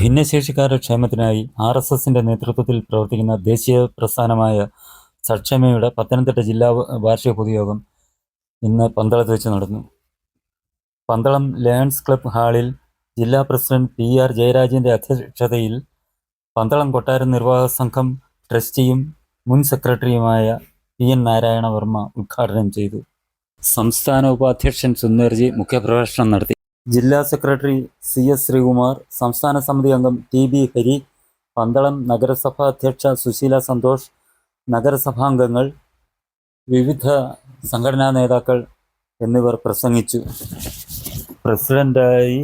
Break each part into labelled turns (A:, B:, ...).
A: ഭിന്നശേഷിക്കാരുടെ ക്ഷേമത്തിനായി R S എസിന്റെ നേതൃത്വത്തിൽ പ്രവർത്തിക്കുന്ന ദേശീയ പ്രസ്ഥാനമായ സക്ഷമയുടെ പത്തനംതിട്ട ജില്ലാ വാർഷിക പൊതുയോഗം ഇന്ന് പന്തളത്ത് വെച്ച് നടന്നു. പന്തളം ലയൺസ് ക്ലബ് ഹാളിൽ ജില്ലാ പ്രസിഡന്റ് പി ആർ ജയരാജന്റെ അധ്യക്ഷതയിൽ പന്തളം കൊട്ടാര നിർവാഹക സംഘം ട്രസ്റ്റിയും മുൻ സെക്രട്ടറിയുമായ പി എൻ നാരായണ വർമ്മ ഉദ്ഘാടനം ചെയ്തു. സംസ്ഥാന ഉപാധ്യക്ഷൻ സുന്ദർജി മുഖ്യപ്രഭാഷണം നടത്തി. ജില്ലാ സെക്രട്ടറി സി എസ് ശ്രീകുമാർ സംസ്ഥാന സമിതി അംഗം ടി ബി ഹരി പന്തളം നഗരസഭാ അധ്യക്ഷ സുശീല സന്തോഷ് നഗരസഭാംഗങ്ങൾ വിവിധ സംഘടനാ നേതാക്കൾ എന്നിവർ പ്രസംഗിച്ചു. പ്രസിഡന്റായി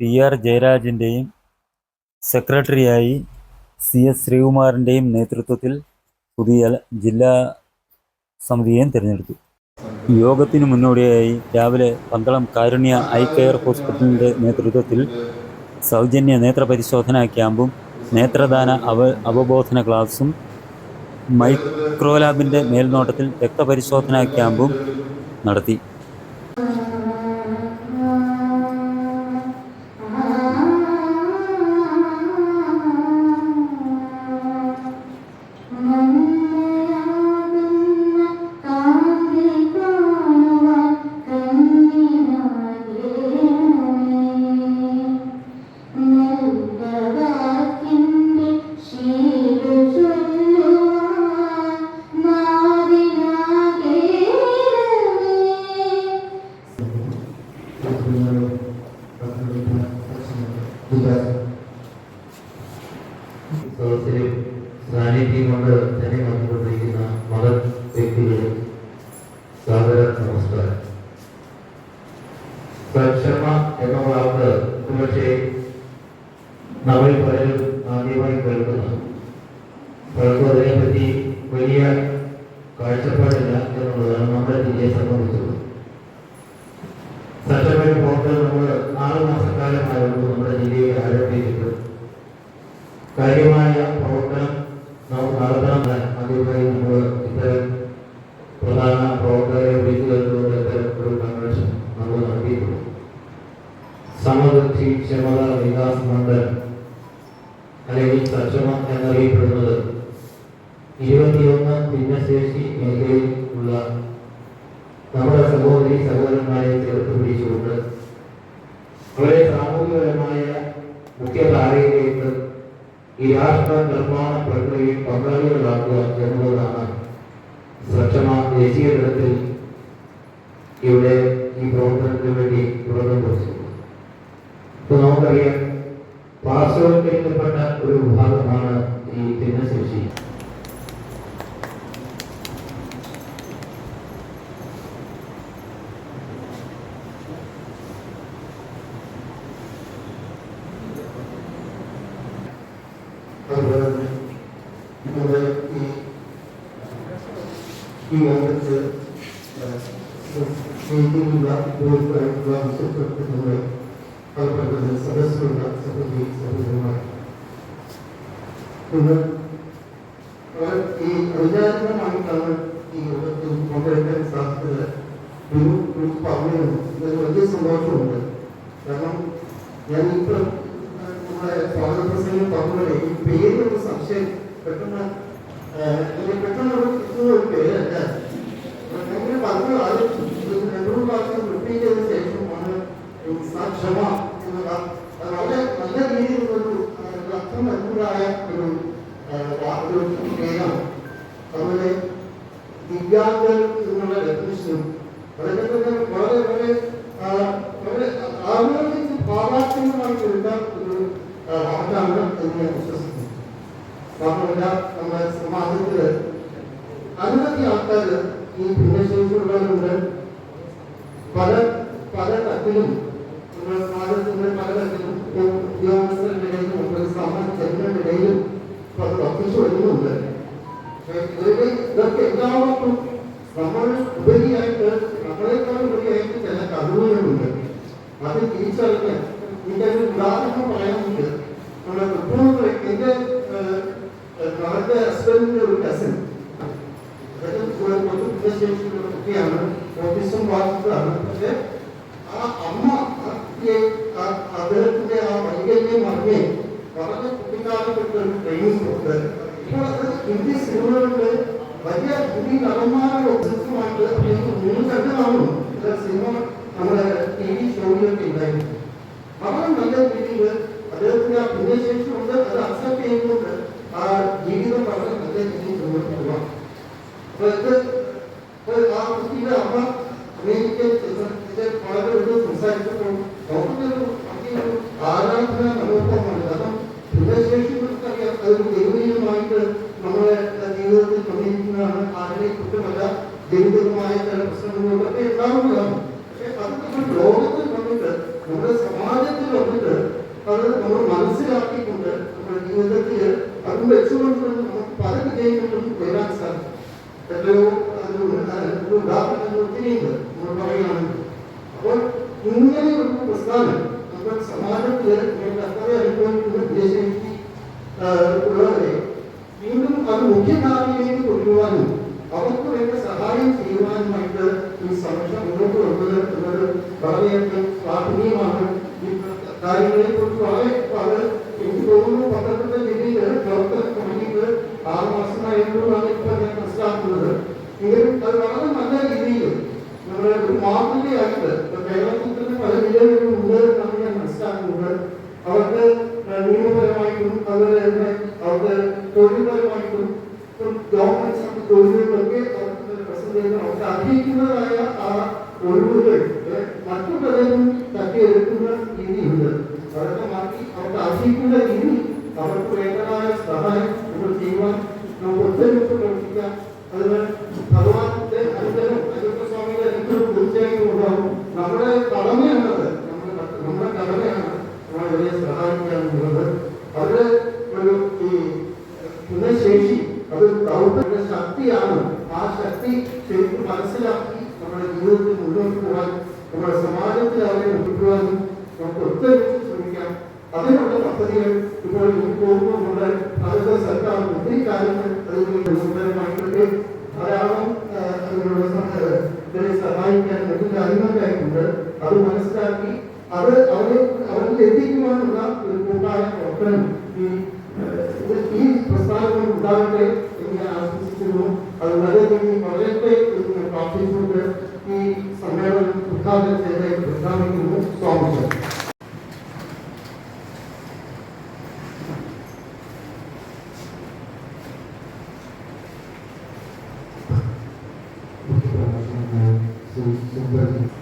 A: പി ആർ ജയരാജിന്റെയും സെക്രട്ടറിയായി സി എസ് ശ്രീകുമാറിന്റെയും നേതൃത്വത്തിൽ പുതിയ ജില്ലാ സമിതിയെയും തിരഞ്ഞെടുത്തു. യോഗത്തിന് മുന്നോടിയായി രാവിലെ പന്തളം കാരുണ്യ ഐ കെയർ ഹോസ്പിറ്റലിന്റെ നേതൃത്വത്തിൽ സൗജന്യ നേത്രപരിശോധനാ ക്യാമ്പും നേത്രദാന അവ അവബോധന ക്ലാസും മൈക്രോലാബിന്റെ മേൽനോട്ടത്തിൽ രക്തപരിശോധനാ ക്യാമ്പും നടത്തി.
B: സദസ്സിലും സാന്നിധ്യം കൊണ്ട് തന്നെ വന്നുകൊണ്ടിരിക്കുന്ന മത വ്യക്തികളും സാദര നമസ്കാരം. സക്ഷമ എന്ന വാക്ക് ഒരുപക്ഷെ നമ്മൾ പലരും ആദ്യമായി കേൾക്കുന്നു. പലർക്കും അതിനെപ്പറ്റി വലിയ കാഴ്ചപ്പാടില്ല എന്നുള്ളതാണ് നമ്മുടെ ജില്ലയെ സംബന്ധിച്ചത് സക്ഷമയുടെ പോർട്ടൽ നമ്മൾ ആറ് മാസക്കാലമായുള്ളൂ നമ്മുടെ ജില്ലയിൽ ആരംഭിച്ചിട്ട് കാര്യമായ പ്രവർത്തനം നമുക്ക് നടത്തണം ആദ്യമായി നമ്മൾ ഇത്തരം പ്രധാന പ്രവർത്തകരെ വിളിച്ചുകൊണ്ട് ഇത്തരം ഒരു കൺവെൻഷൻ നമ്മൾ നടത്തിയിട്ടുണ്ട്. സമൃദ്ധി ക്ഷമത വികാസ് മണ്ഡലം അല്ലെങ്കിൽ സക്ഷമ എന്നറിയപ്പെടുന്നത് ഇരുപത്തിയൊന്ന് ഭിന്നശേഷി മേഖലയിൽ ഉള്ള നമ്മുടെ സഹോദരി സഹോദരന്മാരെ ചേർത്ത് പിടിച്ചുകൊണ്ട് വളരെ സാമൂഹികപരമായ മുഖ്യധാരയിലേക്ക് ഈ രാഷ്ട്ര നിർമ്മാണ പ്രക്രിയയിൽ പങ്കാളികളാക്കുക എന്നുള്ളതാണ് സക്ഷമ ദേശീയ തലത്തിൽ ഇവിടെ ഈ പ്രവർത്തനത്തിന് വേണ്ടി തുടക്കം കുറിച്ചത് ഇപ്പൊ നമുക്കറിയാം പാർശ്വവൽക്കരിക്കപ്പെട്ട ഒരു വിഭാഗമാണ് ഈ ഭിന്നശേഷി
C: കാരണം ഞാൻ ഇപ്പം നമ്മുടെ സ്വാഗത പ്രസംഗം പറഞ്ഞത് ഈ പേരിനൊരു സംശയം പെട്ടെന്ന് പെട്ടെന്ന് ഒരു ഒരു പേരല്ല ഞാനിങ്ങനെ പറഞ്ഞു ഇത് രണ്ടു പ്രാവശ്യം റിപ്പീറ്റ് ചെയ്ത ശേഷമാണ് എന്നുള്ള വളരെ നല്ല ഒരു അർത്ഥമനുകൂലമായ ഒരു ഒരു അതുപോലെ ദിവ്യാംഗർ എന്നുള്ള വളരെ വളരെ ആ, വളരെ ആലോചിച്ച് ഭാവാത്മകമായി എടുക്കാൻ ഒരു ആ, വാക്കാണ് എന്ന് ഞാൻ വിശ്വസിക്കുന്നു മാത്രമല്ല നമ്മുടെ സമാജത്തിൽ അനവധി ആൾക്കാർ ഈ ഭിന്നശേഷിയുള്ളവരുണ്ട് പല പല തരത്തിലും നമ്മുടെ സമാജത്തിന്റെ പല തരത്തിലും ഉദ്യോഗസ്ഥരുടെ ഇടയിലും ഒരു സാമാന്യ ജനങ്ങളുടെ ഇടയിലും അത് വർദ്ധിച്ചു വരുന്നുണ്ട് ഇതൊക്കെ എല്ലാവർക്കും നമ്മൾ ഉപരിയായിട്ട് നമ്മളെക്കാൾ ഉപരിയായിട്ട് ചില കഴിവുകളുണ്ട് അത് തിരിച്ചറിഞ്ഞ് ഇതിന്റെ ഒരു ഉദാഹരണം പറയാനുണ്ട്. നമ്മുടെ മുപ്പത് എന്റെ മകളുടെ ഹസ്ബൻഡിന്റെ ഒരു കസിൻ ശേഷിയുള്ള കുട്ടിയാണ് ഓഫീസും ബാധിച്ചതാണ് പക്ഷെ ആ അമ്മ ആ കുട്ടിയെ ആ അദ്ദേഹത്തിന്റെ ആ വൈകല്യം അറിഞ്ഞ് വളരെ കുട്ടിക്കാലത്തൊട്ട് ഒരു ട്രെയിനിങ് കൊടുത്ത് ഇപ്പോൾ അത് ഹിന്ദി സിനിമകളില് വലിയ ഹിന്ദി നടന്മാരുടെ ഒബ്സെസ്സുമായിട്ട് എനിക്ക് മൂന്ന് രണ്ട് കാണുന്നു ചില സിനിമ നമ്മുടെ ടി വി ഷോയിലൊക്കെ ഉണ്ടായിരുന്നു വളരെ നല്ല രീതിയിൽ അദ്ദേഹത്തിന് ആ ഭിന്നശേഷിയുണ്ട് അത് അക്സെപ്റ്റ് ചെയ്യുന്നുണ്ട്. ആ ജീവിതം വളരെ അദ്ദേഹത്തിന് മുന്നോട്ട് പോകാം അപ്പൊ ഇത് ഒരു ആ കുട്ടിയുടെ അമ്മ അമേരിക്കയിൽ വളരെ ഒരു സംസാരിച്ചപ്പോൾ നമുക്കൊരു വലിയൊരു ആരാധന മനോഭാവമാണ് കാരണം ഭിന്നശേഷികൾക്കറിയാം അതൊരു ദൈവീയമായിട്ട് നമ്മളെ ജീവിതത്തിൽ വന്നിരിക്കുന്നതാണ്. ആരുടെ കുറ്റമല്ല ദൈവികമായ ചില പ്രശ്നങ്ങളൊക്കെ ഉണ്ടാവുന്നതാണ് പക്ഷെ അത് നമ്മൾ ലോകത്തിൽ വന്നിട്ട് നമ്മുടെ സമാജത്തിൽ വന്നിട്ട് അത് നമ്മൾ മനസ്സിലാക്കിക്കൊണ്ട് നമ്മുടെ ജീവിതത്തിൽ അത് വെച്ചുകൊണ്ട് നമുക്ക് പല വിജയങ്ങളിലും വരാൻ സാധിക്കും എത്രയോ ഒരു ഒരു ഉദാഹരണങ്ങൾ ഒത്തിരിയുണ്ട് നമ്മൾ പറയുകയാണെങ്കിൽ അപ്പോൾ ഇങ്ങനെ ഒരു പ്രസ്ഥാനം നമ്മുടെ സമാജത്തിൽ നമുക്ക് അത്ര അനുഭവിക്കുന്ന വിദേശശക്തി ഉള്ളവരെ വീണ്ടും അത് മുഖ്യധാരയിലേക്ക് കൊണ്ടുപോകാനും അവർക്ക് വേണ്ട സഹായം ചെയ്യുവാനുമായിട്ട് ഈ സമരം മുന്നോട്ട് വന്നത് എന്നത് വളരെയധികം ശ്ലാഘനീയമാണ് ഈ കാര്യങ്ങളെ room color arrangement of the corridor one room. So government some corridor करके और पसंद देना और ताकि इतना आया आ corridor में मात्र करें ताकि इतना इनी हो जाए और तो मार्की और ताकि इतना इनी हमारे को लेकर आया सहाय उनके जीवन ना बोलते हैं तो करती क्या अगर भगवान के अंदर अगर स्वामी का इंद्र बोलते हैं वो हमारे कालम में है അത് ശക്തിയാണ് ആ ശക്തി ശരിക്കും മനസ്സിലാക്കി നമ്മുടെ ജീവിതത്തിൽ മുന്നോട്ട് പോകാൻ നമ്മുടെ സമാജത്തിൽ അവരെ ഒതുക്കുവാനും നമുക്ക് ഒത്തൊരുമിച്ച് ശ്രമിക്കാം. അതിനുള്ള പദ്ധതികൾ అలాగే కొన్ని మొదలెట్టే ప్రాక్టీస్ ఉంటే ఈ సమయంలో వృద్ధాలు చేసే వృద్ధానికి స్వాగతం Thank you.